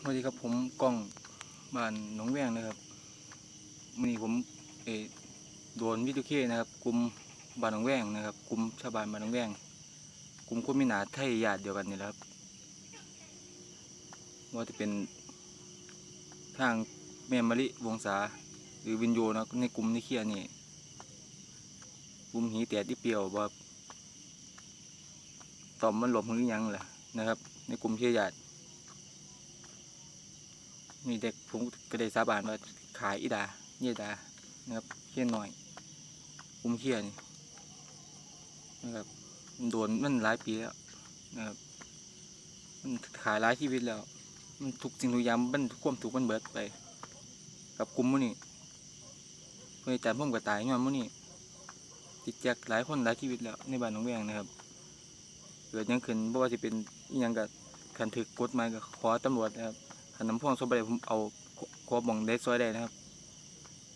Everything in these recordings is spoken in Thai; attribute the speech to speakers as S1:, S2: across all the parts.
S1: สวัสดีครับผมกล้องบ้านหนองแวงนะครับวันนี้ผมเอโดนวิทุเคนะครับกลุ่มบ้านหนองแวงนะครับกลุ่มชาวบ้านบ้านหนองแวงกลุ่มคนมีหนาไทยญาติเดียวกันนี่แหละครับว่าจะเป็นทางแม่มะลิวงศาหรือวินโยนะในกลุ่มนี้เคียนี่กลุ่มหีแตดที่เปียวว่าตอมมันหลบหรือยังแหละนะครับ ในกลุ่มเคียญาติ มีเด็กผมก็ได้สาบานว่าขายอีดาเยดานะครับเขี้ยนหน่อยอุ้มเขี้ยนนะครับโดนมันหลายปีแล้วนะครับมันขายหลายชีวิตแล้ว มันทุกสิ่งทุกอย่างมันควบถูกมันเบิดไป กับกลุ่มมื้อนี้เพื่อจัดพ่มกับตายย้อนมื้อนี้ติดแจกหลายคนหลายชีวิตแล้วในบ้านหนองแวงนะครับเกิดยังขึ้นบ่ว่าจะเป็นยังกับคันถึกกฎหมายกับขอตำรวจนะครับ ขนน้ำพ่วงซอยไปผมเอาขอบองได้ซอยได้นะครับ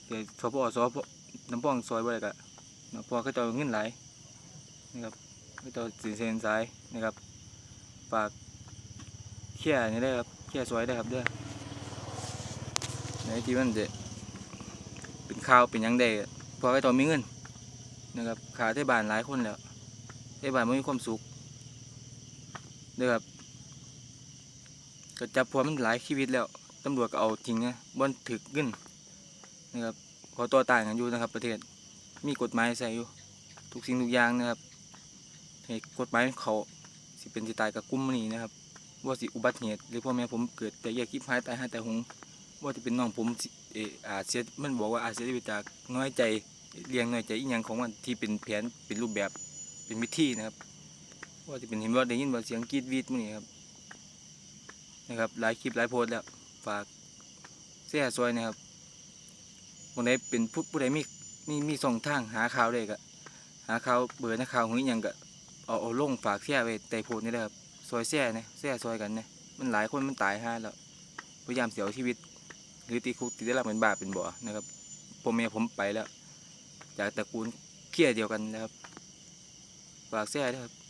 S1: เดี๋ยวสพสพน้ำพ่วงซอยไปก็น้ำพ่วงก็จะเงินไหลนะครับก็จะสินเซนสายนะครับฝากเขี่ยนี่ได้ครับเขี่ยซอยได้ครับเด้อในที่มันจะเป็นข้าวเป็นยังได้พอก็ต้องมีเงินนะครับขาที่บ้านหลายคนแล้วที่บ้านไม่มีความสุขเด้อครับ ก็จับพวมันหลายชีวิตแล้วตำรวจก็เอาจริงนะบนถึกเงินนะครับขอตัวต่างกันอยู่นะครับ ประเทศมีกฎหมายใส่อยู่ ทุกสิ่งทุกอย่างนะครับให้กฎหมายเขาสิเป็นสิตายกับกลุ่มนี้นะครับ ว่าสิอุบัติเหตุหรือพ่อแม่ผมเกิดแต่แยกคิดหายตายหาแต่หงว่าจะเป็นน้องผมเอออาจเสียมันบอกว่าอาเสียชีวิจากน้อยใจเลี้ยงน้อยใจอีหยังของมันที่เป็นแผนเป็นรูปแบบเป็นวิธีนะครับ ว่าจะเป็นเห็นว่าได้ยินว่าเสียงกรีดวีดมื้อนี้ครับ นะครับหลายคลิปหลายโพสแล้วฝากเสียซอยนะครับวันไหนเป็นผู้ผู้ใดมีมีมีส่องทางหาข่าวได้ก็หาข่าวเบอร์นักข่าวหรือหยังก็เอาเอาลงฝากเสียไว้ใต้โพสนี่แหละครับซอยเสียนะเสียซอยกันนะมันหลายคนมันตายห่าแล้วพยายามเสียชีวิต หรือตีคุกตีได้รับเป็นบาปเป็นบ่อนะครับผมเมียผมไปแล้ว จากตระกูลเคี้ยเดียวกันนะครับฝากเสียด้วยครับ